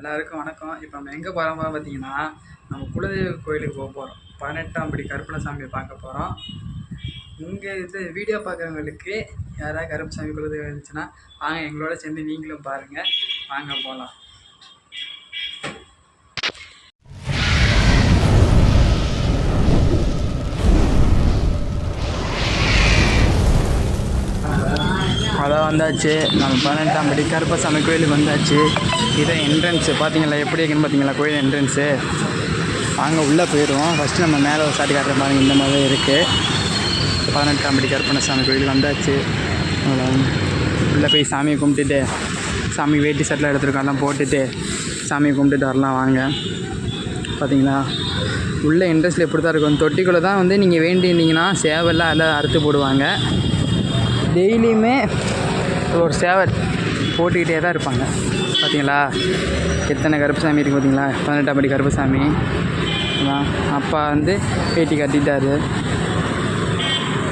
எல்லாருக்கும் வணக்கம். இப்போ நம்ம எங்கே போகிறோம் பார்த்தீங்கன்னா நம்ம குலதெய்வ கோயிலுக்கு போக போகிறோம் பதினெட்டாம் படி கருப்பணசாமியை பார்க்க போகிறோம் இங்கே இது வீடியோ பார்க்குறவங்களுக்கு யாராவது கருப்பசாமி குலதெய்வம் இருந்துச்சுன்னா வாங்க எங்களோட சேர்ந்து நீங்களும் பாருங்கள் வாங்க போகலாம் அதான் வந்தாச்சு. நம்ம பதினெட்டாம் படி கருப்பசாமி கோயிலுக்கு வந்தாச்சு. இதான் என்ட்ரன்ஸு பார்த்தீங்களா எப்படி இருக்குன்னு பார்த்தீங்களா கோயில் என்ட்ரன்ஸு வாங்க உள்ளே போயிடுவோம். ஃபஸ்ட்டு நம்ம மேலே ஒரு சாட்டி காட்டுற பாருங்க இந்த மாதிரி இருக்குது பதினெட்டாம் படி கருப்பணசாமி கோயில் வந்தாச்சு. உள்ளே போய் சாமியை கும்பிட்டுட்டு சாமி வேட்டி சட்டில் எடுத்துருக்கோம். எல்லாம் போட்டுட்டு சாமியை கும்பிட்டுட்டு வரலாம். வாங்க. பார்த்தீங்களா உள்ள இன்ட்ரெஸ்ட்டில் எப்படி தான் இருக்கும்? தொட்டிக்குள்ளே தான் வந்து நீங்கள் வேண்டியிருந்தீங்கன்னா சேவெல்லாம் எல்லாம் அறுத்து போடுவாங்க. டெய்லியுமே ஒரு சேவல் போட்டுக்கிட்டே தான் இருப்பாங்க. பார்த்தீங்களா எத்தனை கருப்புசாமி இருக்குது பார்த்தீங்களா பதினெட்டாம் படி கருப்புசாமி. அப்பா வந்து வேட்டி கட்டிட்டாரு.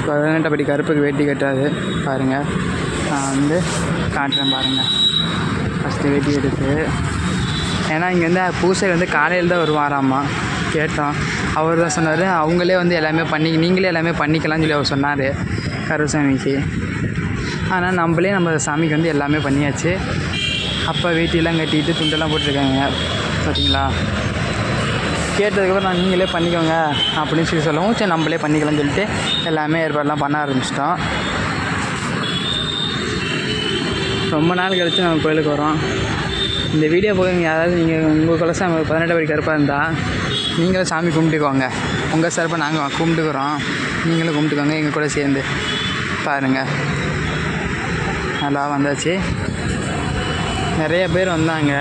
பதினெட்டாம் படி கருப்புக்கு வேட்டி கட்டாது பாருங்கள் நான் வந்து காட்டுறேன் பாருங்கள் ஃபஸ்ட்டு வேட்டி எடுத்து. ஏன்னா இங்கே வந்து பூசை வந்து காலையில் தான் வருவாராம்மா கேட்டோம். அவர் தான் சொன்னார். அவங்களே வந்து எல்லாமே பண்ணி நீங்களே எல்லாமே பண்ணிக்கலாம்னு சொல்லி அவர் சொன்னார். கருசாமிக்கு ஆனால் நம்மளே நம்ம சாமிக்கு வந்து எல்லாமே பண்ணியாச்சு. அப்பா வேட்டியெல்லாம் கட்டிட்டு துண்டெல்லாம் போட்டிருக்காங்க. பார்த்தீங்களா கேட்டதுக்கப்புறம் நான் நீங்களே பண்ணிக்கோங்க. அப்படின்னு சொல்லி சொல்லவும் சரி நம்மளே பண்ணிக்கலாம்னு சொல்லிட்டு எல்லாமே ஏற்பாடெலாம் பண்ண ஆரம்பிச்சிட்டோம். ரொம்ப நாள் கழித்து நம்ம கோயிலுக்கு வரோம். இந்த வீடியோ போய் யாராவது நீங்கள் உங்கள் குலசாமி பதினெட்டு வரைக்கும் கருப்பாக இருந்தால் நீங்களும் சாமி கும்பிட்டுக்கோங்க. உங்கள் சார்பாக நாங்கள் கும்பிட்டுக்குறோம். நீங்களும் கும்பிட்டுக்கோங்க எங்கள் கூட சேர்ந்து. பாருங்கள் நல்லா வந்தாச்சு. நிறைய பேர் வந்தாங்க.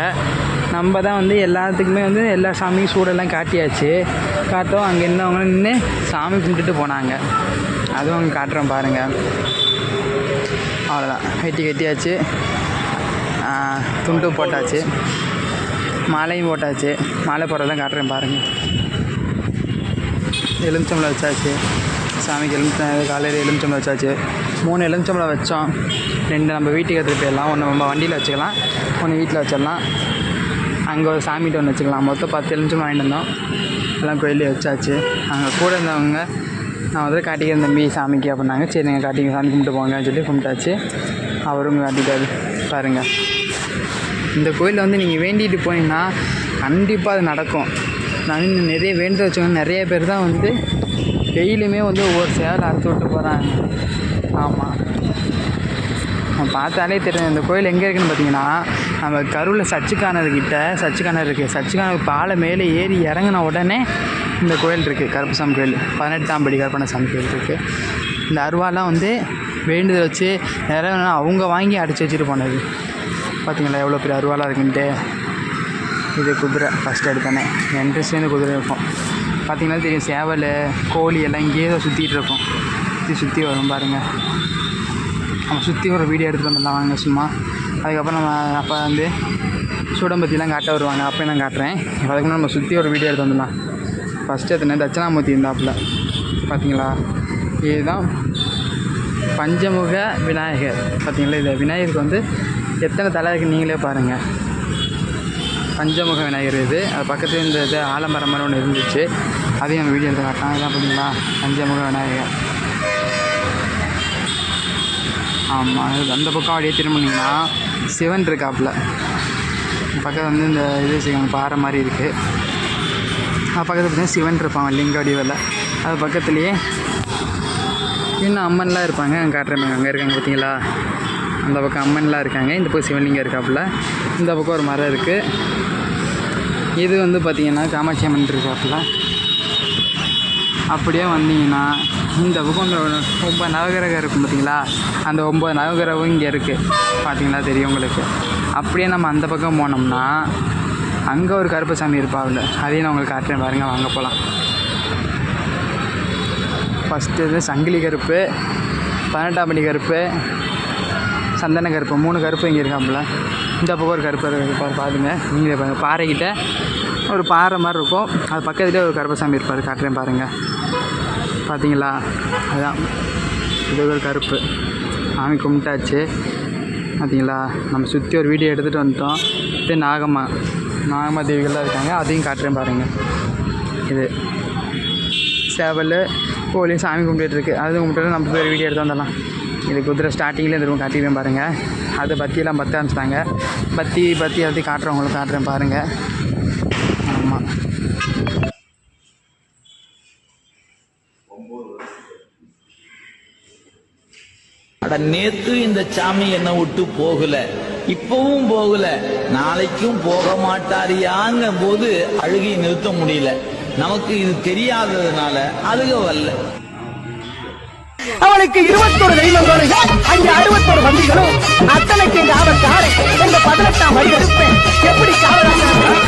நம்ம தான் வந்து எல்லாத்துக்குமே வந்து எல்லா சாமியும் சூடெல்லாம் காட்டியாச்சு. காட்டும் அங்கே இருந்தவங்க நின்று சாமி கும்பிட்டுட்டு போனாங்க. அதுவும் அங்கே காட்டுறோம் பாருங்கள் அவ்வளோதான் வெட்டி கட்டியாச்சு. துண்டு போட்டாச்சு. மாலையும் போட்டாச்சு. மாலை போடுறதெல்லாம் காட்டுறேன் பாருங்கள் எலுமிச்சம்பளம் வச்சாச்சு. சாமிக்கு எலுமிச்சம் காலையில் எலுமிச்சம்பளம் வச்சாச்சு. மூணு எலுமிச்சம்பளம் வச்சோம். ரெண்டு நம்ம வீட்டுக்கு எடுத்துகிட்டு போயிடலாம். ஒன்று நம்ம வண்டியில் வச்சுக்கலாம். ஒன்று வீட்டில் வச்சிடலாம். அங்கே ஒரு சாமிகிட்ட ஒன்று வச்சுக்கலாம். மொத்தம் பத்து எலுமிச்சம்பளம் வாங்கிட்டு வந்தோம். எல்லாம் கோயிலே வச்சாச்சு. அங்கே கூட இருந்தவங்க நான் வந்து காட்டிக்கிறேன் தம்பி சாமிக்கு அப்படின்னாங்க. சரி நீங்கள் காட்டிங்க சாமி கும்பிட்டு போங்கன்னு சொல்லி கும்பிட்டாச்சு. அவரும் காட்டிட்டாரு. பாருங்கள் இந்த கோயிலில் வந்து நீங்கள் வேண்டிட்டு போனீங்கன்னா கண்டிப்பாக அது நடக்கும். நான் நிறைய வேண்டுதல் வச்சவங்க நிறைய பேர் தான் வந்து டெய்லியுமே வந்து ஒவ்வொரு சேவலை அறுத்து விட்டு போகிறாங்க ஆமாம் பார்த்தாலே தெரியும் இந்த கோயில் எங்கே இருக்குன்னு பார்த்தீங்கன்னா நம்ம கருவில் சச்சுக்கானர்கிட்ட சச்சிக்கானர் இருக்குது சச்சுக்கானர் பாலை மேலே ஏறி இறங்கின உடனே இந்த கோயில் இருக்குது கருப்பசாமி கோயில். பதினெட்டாம் படி கருப்பணசாமி கோயில் இருக்குது இந்த அருவாலாம் வந்து வேண்டுதல் வச்சு நிறைய அவங்க வாங்கி அடித்து வச்சுட்டு போனது. பார்த்தீங்களா எவ்வளோ பெரிய அருவாலாம் இருக்குன்ட்டு. இது குதிரை ஃபஸ்ட் எடுத்தோன்னே. என்ட்ரன்ஸ்லேருந்து குதிரை இருக்கும் பார்த்தீங்கன்னா தெரியும் சேவல் கோழி எல்லாம் இங்கேயே தான் சுற்றிட்டு இருக்கும். இது சுற்றி வரும் பாருங்கள் நம்ம சுற்றி ஒரு வீடியோ எடுத்துகிட்டு வந்துடலாம் வாங்க சும்மா. அதுக்கப்புறம் நம்ம அப்போ வந்து சூடம்பத்திலாம் காட்ட வருவாங்க. அப்போ நான் காட்டுறேன். இப்போ அதுக்கு நம்ம சுற்றி ஒரு வீடியோ எடுத்து வந்துடலாம். ஃபஸ்ட்டு எத்தனை தட்சணாமூர்த்தி இருந்தாப்புல. பார்த்தீங்களா இதுதான் பஞ்சமுக விநாயகர். பார்த்தீங்களா இந்த விநாயகருக்கு வந்து எத்தனை தலை இருக்குன்னு நீங்களே பாருங்கள் பஞ்சமுக விநாயகர் இது அது பக்கத்தில் இந்த இது ஆலமரம் மரம் ஒன்று இருந்துச்சு. அதையும் நம்ம வீடியோ எடுத்து காட்டலாம் இதான் பார்த்தீங்களா பஞ்சமுக விநாயகர் ஆமாம் அந்த பக்கம் அப்படியே திரும்பினீங்கன்னா சிவன் இருக்காப்புல. பக்கத்தில் வந்து இந்த இது செய்வாங்க பாறை மாதிரி இருக்குது அது பக்கத்தில் பார்த்தீங்கன்னா சிவன் இருப்பான் லிங்க வடிவில் அது பக்கத்துலேயே இன்னும் அம்மன்லாம் இருப்பாங்க. அங்கே காட்டுறேன் அங்கே இருக்காங்க பார்த்தீங்களா அந்த பக்கம் அம்மன்லாம் இருக்காங்க. இந்த பக்கம் சிவலிங்கம் இருக்காப்புல. இந்த பக்கம் ஒரு மரம் இருக்குது இது வந்து பார்த்திங்கன்னா காமாட்சி அம்மன் இருக்காப்புல. அப்படியே வந்தீங்கன்னா இந்த பக்கம் இந்த ஒன்பது நவகிரகம் இருக்கும் பார்த்தீங்களா அந்த ஒம்பது நவகிரகம் இங்கே இருக்குது பார்த்தீங்களா தெரியும் உங்களுக்கு. அப்படியே நம்ம அந்த பக்கம் போனோம்னா அங்கே ஒரு கருப்பசாமி இருப்பாவில் அதையும் நான் உங்களுக்கு காட்டுறேன். பாருங்கள் வாங்க போகலாம் ஃபஸ்ட்டு இது சங்கிலி கருப்பு பன்னெண்டாம் மணி கருப்பு சந்தன கருப்பு மூணு கருப்பு இங்கே இருக்காப்புல. இந்த பக்கம் ஒரு கருப்பு இருப்பார் பாருங்க நீங்களே பாருங்கள் பாறைக்கிட்ட ஒரு பாறை மாதிரி இருக்கும். அது பக்கத்துலேயே ஒரு கருப்பசாமி இருப்பார் காட்டுறேன் பாருங்கள் பார்த்தீங்களா அதுதான் இது ஒரு கருப்பு. சாமி கும்பிட்டாச்சு. பார்த்தீங்களா நம்ம சுற்றி ஒரு வீடியோ எடுத்துகிட்டு வந்துட்டோம். இது நாகம்மா. நாகம்மா தேவிகள்லாம் இருக்காங்க. அதையும் காட்டுறேன் பாருங்கள் இது சேவல் கோழி சாமி கும்பிட்டுருக்கு இருக்கு. அது கும்பிட்டு நம்ம பேர் வீடியோ எடுத்து வந்துடலாம். இது குதிரை ஸ்டார்டிங்கில் திரும்ப காட்டிடுவேன் பாருங்கள் அது பத்தியெல்லாம் பற்ற ஆரம்பிச்சிட்டாங்க பத்தி பத்தி எல்லாத்தையும் காட்டுறவங்களுக்கு காட்டுறேன் பாருங்கள் ஆமாம் அட நேத்து இந்த சாமி என்னை விட்டு போகல. இப்பவும் போகல. நாளைக்கும் போக மாட்டாரியாங்க போது அழுகை நிறுத்த முடியல. நமக்கு இது தெரியாததுனால அழுக வரல. அவளுக்கு இருபத்தொரு தெய்வங்களும் அங்கே அறுபத்தொரு வந்திகளும் அத்தனைக்கு இந்த அவர் காரை இந்த பதினெட்டாம் வழி எடுப்பேன் எப்படி காவலாக நல்ல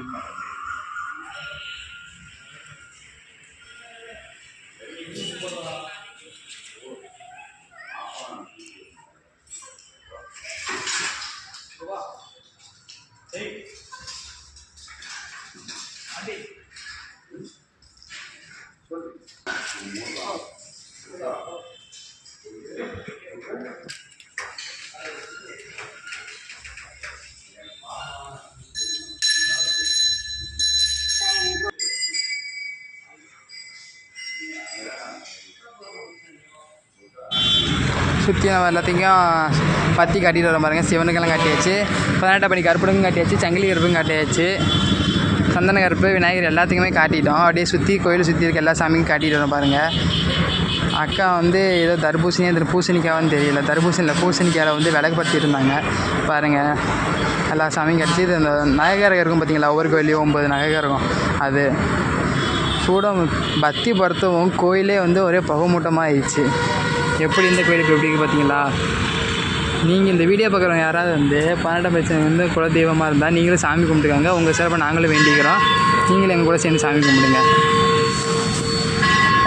சுற்றி நம்ம எல்லாத்தையும் பத்தி காட்டிட்டு வர பாருங்கள் சிவனுக்கெல்லாம் காட்டியாச்சு. பதினெட்டாம் படி கருப்பனுக்கும் காட்டியாச்சு. சங்கிலி கருப்பும் காட்டியாச்சு. சந்தன கருப்பு விநாயகர் எல்லாத்துக்குமே காட்டிட்டோம். அப்படியே சுற்றி கோயில் சுற்றி இருக்க எல்லா சாமியும் காட்டிட்டு வரோம் பாருங்கள் அக்கா வந்து ஏதோ தர்பூசணியாக இதில் பூசணிக்காவான்னு தெரியல. தர்பூசணியில் பூசணிக்காயில் வந்து விளக்கு இருந்தாங்க பாருங்கள் எல்லா சாமியும் கிடச்சி இது இந்த நகைகரம் இருக்கும் பார்த்தீங்களா ஒவ்வொரு கோயிலையும் ஒம்பது நகைகரம் இருக்கும். அது சூடம் பக்தி பொறுத்தவும் கோயிலே வந்து ஒரே புகமூட்டமாக ஆயிடுச்சு. எப்படி இந்த கோயில் இப்போ எப்படி பார்த்தீங்களா? நீங்கள் இந்த வீடியோ பார்க்குறவங்க யாராவது வந்து பன்னெண்டாம் பிரச்சனை வந்து குலதெய்வமாக இருந்தால் நீங்களும் சாமி கும்பிட்டுக்காங்க. உங்கள் சிறப்பை நாங்களும் வேண்டிக்கிறோம். நீங்களும் எங்கள் கூட சேர்ந்து சாமி கும்பிடுங்க.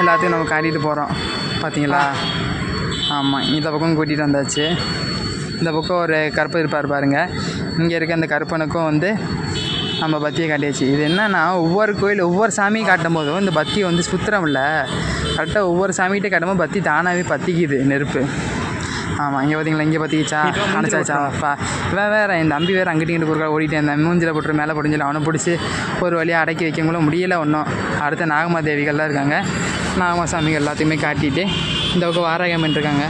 எல்லாத்தையும் நம்ம காட்டிட்டு போகிறோம் பார்த்தீங்களா? ஆமாம் இந்த பக்கம் கூட்டிகிட்டு வந்தாச்சு. இந்த பக்கம் ஒரு கருப்பு இருப்பார் பாருங்கள் இங்கே இருக்க அந்த கருப்பனுக்கும் வந்து நம்ம பத்தியை காட்டியாச்சு. இது என்னென்னா ஒவ்வொரு கோயில் ஒவ்வொரு சாமியும் காட்டும் போதும் இந்த பத்தி வந்து சுத்திரம்ல கரெக்டாக ஒவ்வொரு சாமிகிட்ட காட்டும்போது பத்தி தானாகவே பற்றிக்குது நெருப்பு. ஆமாம் இங்கே பார்த்தீங்களா இங்கே பற்றிக்கிச்சா அணைச்சாச்சா அப்பா இவன் வேறு இந்த அம்பி வேறு அங்கிட்டு இங்கிட்டு குறுக்கா ஓடிட்டே இருந்தேன். மூஞ்சில் போட்டு மேலே போட்டு சொல்லி அவனை பிடிச்சி ஒரு வழியாக அடக்கி வைக்கங்களோ முடியல ஒன்றும் அடுத்த நாகமா தேவிகள்லாம் இருக்காங்க. நாகமா சாமிகள் எல்லாத்தையுமே காட்டிட்டு இந்த பக்கம் வாராகம்மன் இருக்காங்க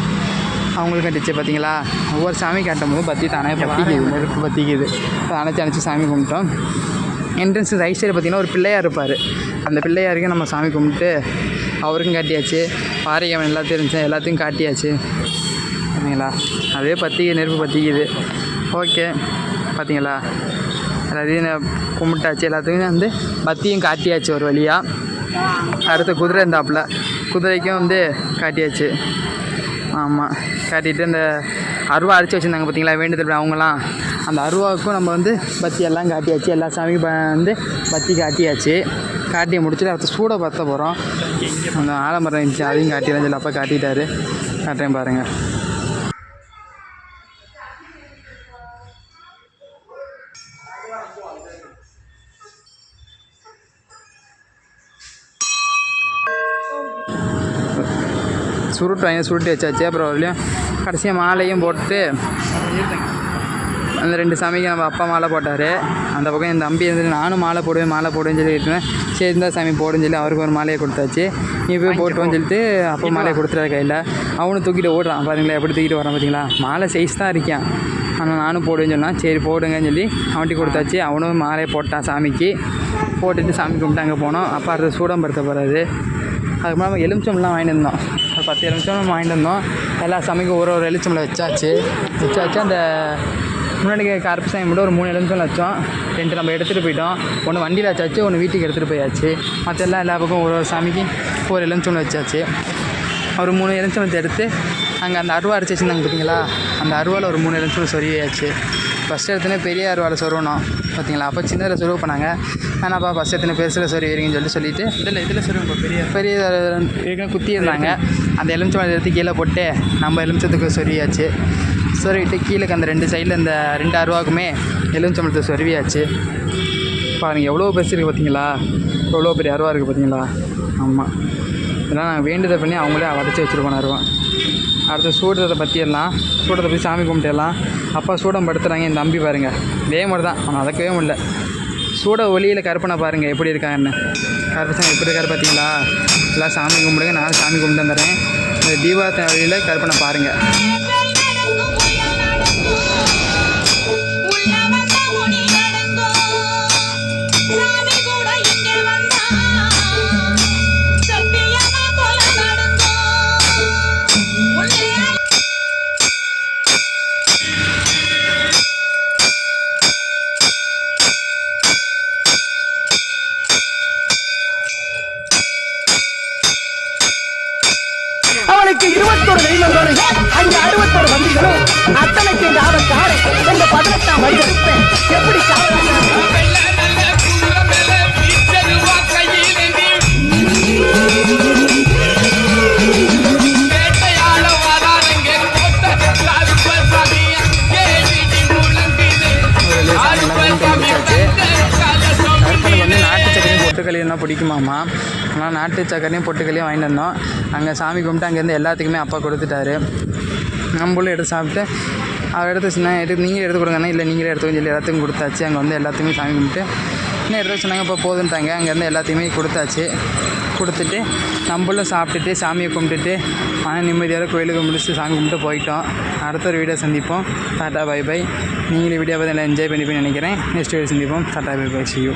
அவங்களுக்கு கட்டிச்சு பார்த்தீங்களா ஒவ்வொரு சாமி காட்டும் போது பற்றி தானே பற்றிக்குது நெருப்பு பற்றிக்குது அதை அணைச்சி அணைச்சி சாமி கும்பிட்டோம். என்ட்ரன்ஸ் ரைட் சைடு பார்த்தீங்கன்னா ஒரு பிள்ளையார் இருப்பார். அந்த பிள்ளையாருக்கும் நம்ம சாமி கும்பிட்டு அவருக்கும் காட்டியாச்சு. பாரிகவன் எல்லாத்தையும் இருந்துச்சு. எல்லாத்தையும் காட்டியாச்சு. பார்த்தீங்களா அதே பற்றிக்கு நெருப்பு பற்றிக்குது ஓகே. பார்த்தீங்களா எல்லாத்தையும் கும்பிட்டாச்சு. எல்லாத்துக்கும் வந்து பத்தியும் காட்டியாச்சு ஒரு வழியாக அடுத்த குதிரை இருந்தாப்புல. குதிரைக்கும் வந்து காட்டியாச்சு. ஆமாம் காட்டிட்டு அந்த அருவா அரைச்சி வச்சுருந்தாங்க பார்த்தீங்களா வேண்டுதல் அவங்களாம் அந்த அருவாவுக்கும் நம்ம வந்து பத்தி எல்லாம் காட்டியாச்சு. எல்லா சாமிக்கும் வந்து பத்தி காட்டியாச்சு. காட்டி முடிச்சுட்டு அடுத்து சூடை பற்ற போகிறோம் அந்த ஆலமரம் இருந்துச்சு அதையும் காட்டிடலாம் சொல்லி அப்பா காட்டிட்டாரு. காட்டுறேன் பாருங்கள் சுருட்டு வாங்கி சுருட்டி வச்சாச்சு. அப்புறம் வரலையும் கடைசியாக மாலையும் போட்டு அந்த ரெண்டு சாமிக்கு நம்ம அப்பா மாலை போட்டார். அந்த பக்கம் என் தம்பி வந்து நானும் மாலை போடுவேன் மாலை போடுவேன்னு சொல்லிட்டு சரி இருந்தா சாமி போடுன்னு சொல்லி அவருக்கு ஒரு மாலையை கொடுத்தாச்சு. நீ போய் போட்டுவோன்னு சொல்லிட்டு அப்பா மாலையை கொடுத்துறாரு கையில். அவனும் தூக்கிட்டு ஓடுறான். பாருங்களேன் எப்படி தூக்கிட்டு வரான் பார்த்தீங்களா மாலை சைஸ் தான் இருக்கான். ஆனால் நானும் போடுவேன்னு சொன்னான் சரி போடுங்கன்னு சொல்லி அவன்கிட்ட கொடுத்தாச்சு. அவனும் மாலையை போட்டான் சாமிக்கு. போட்டுட்டு சாமி கும்பிட்டு அங்கே போனோம். அப்பா அடுத்து சூடம்பருத்த போகிறாரு அதுக்கப்புறம் நம்ம எலுமிச்சம்பழம் வாங்கிட்டு இருந்தோம் ஒரு பத்து எலுமிச்சம்பழம் வாங்கிட்டு இருந்தோம் எல்லா சாமிக்கும் ஒரு ஒரு எலுமிச்சம்பழம் வச்சாச்சு. வச்சாச்சு. அந்த முன்னாடி கருப்பு சாயம் மட்டும் ஒரு மூணு எலுமிச்சம் வச்சோம் ரெண்டு நம்ம எடுத்துகிட்டு போயிட்டோம். ஒன்று வண்டியில் வச்சாச்சு ஒன்று வீட்டுக்கு எடுத்துகிட்டு போயாச்சு. மற்ற எல்லாம் எல்லா பக்கம் ஒரு ஒரு சாமிக்கு ஒரு எலுமிச்சம் வச்சாச்சு. ஒரு மூணு எலுமிச்சம் எடுத்து அங்கே அந்த அருவா அரைச்சி வச்சுருந்தாங்க பார்த்தீங்களா அந்த அருவாவில் ஒரு மூணு எலுமிச்சம் சொருவியாச்சு ஃபஸ்ட்டு எடுத்துனே பெரிய அருவாவில் சொருவணும் பார்த்தீங்களா அப்போ சின்னதில் சொருவ பண்ணாங்க வேணாப்பா ஃபஸ்ட் எடுத்துனே பெருசில் சொருவிறீங்கன்னு சொல்லி சொல்லிட்டு இதில் இதில் சொருவங்க பெரிய. பெரிய ஏற்கனவே குத்தி இருந்தாங்க அந்த எலுமிச்சம்பழத்தை எடுத்து கீழே போட்டு நம்ம எலுமிச்சத்துக்கு சொருவியாச்சு சொருவிட்டு கீழே அந்த ரெண்டு சைடில் இந்த ரெண்டு அருவாக்குமே எலுமிச்சம்பழத்தை சொருவியாச்சு பாருங்கள் எவ்வளோ பெருசு இருக்குது பார்த்தீங்களா எவ்வளோ பெரிய அருவா இருக்குது பார்த்தீங்களா ஆமாம் இதெல்லாம் நாங்கள் வேண்டுதல் பண்ணி அவங்களே வதச்சி வச்சுருக்கோம் அருவம் அடுத்து சூடத்தை பற்றியெல்லாம் சூடத்தை பற்றி சாமி கும்பிட்டுலாம் அப்பா சூடம் படுத்துகிறாங்க இந்த தம்பி பாருங்கள் இதே மாதிரி தான் அவன் அதக்கவே முடியல. சூட ஒளியில் கற்பனை பாருங்கள் எப்படி இருக்காங்கன்னு கருப்பசாமி எப்படி இருக்காரு பார்த்தீங்களா எல்லாம் சாமி கும்பிடுங்க நான் சாமி கும்பிட்டு வந்துடுறேன். இந்த தீபாவளி வழியில் கற்பனை பாருங்கள் பிடிக்குமாமா ஆனால் நாட்டு சக்கரையும் பொட்டுக்களையும் வாங்கிட்டு வந்தோம். அங்கே சாமி கும்பிட்டு அங்கேருந்து எல்லாத்துக்குமே அப்பா கொடுத்துட்டாரு. நம்மளும் எடுத்து சாப்பிட்டு அவர் எடுத்து சொன்னாங்க எடுத்து நீங்களே எடுத்து கொடுங்கண்ணா இல்லை நீங்களே எடுத்துக்கோங்க சொல்லி எல்லாத்துக்கும் கொடுத்தாச்சு. அங்கே வந்து எல்லாத்துக்குமே சாமி கும்பிட்டு இன்னும் எடுத்து சொன்னாங்க. இப்போ போதுன்ட்டாங்க. அங்கேருந்து எல்லாத்தையுமே கொடுத்தாச்சு. கொடுத்துட்டு நம்மளும் சாப்பிட்டுட்டு சாமியை கும்பிட்டுட்டு மன நிம்மதியோட கோயிலுக்கு முடிச்சுட்டு சாமி கும்பிட்டு போயிட்டோம். அடுத்த ஒரு வீடியோ சந்திப்போம். Tata bye bye. நீங்களும் வீடியோ பார்த்து எல்லாம் என்ஜாய் பண்ணிப்பேன்னு நினைக்கிறேன். நெக்ஸ்ட் வீடியோ சந்திப்போம். Tata bye bye. See you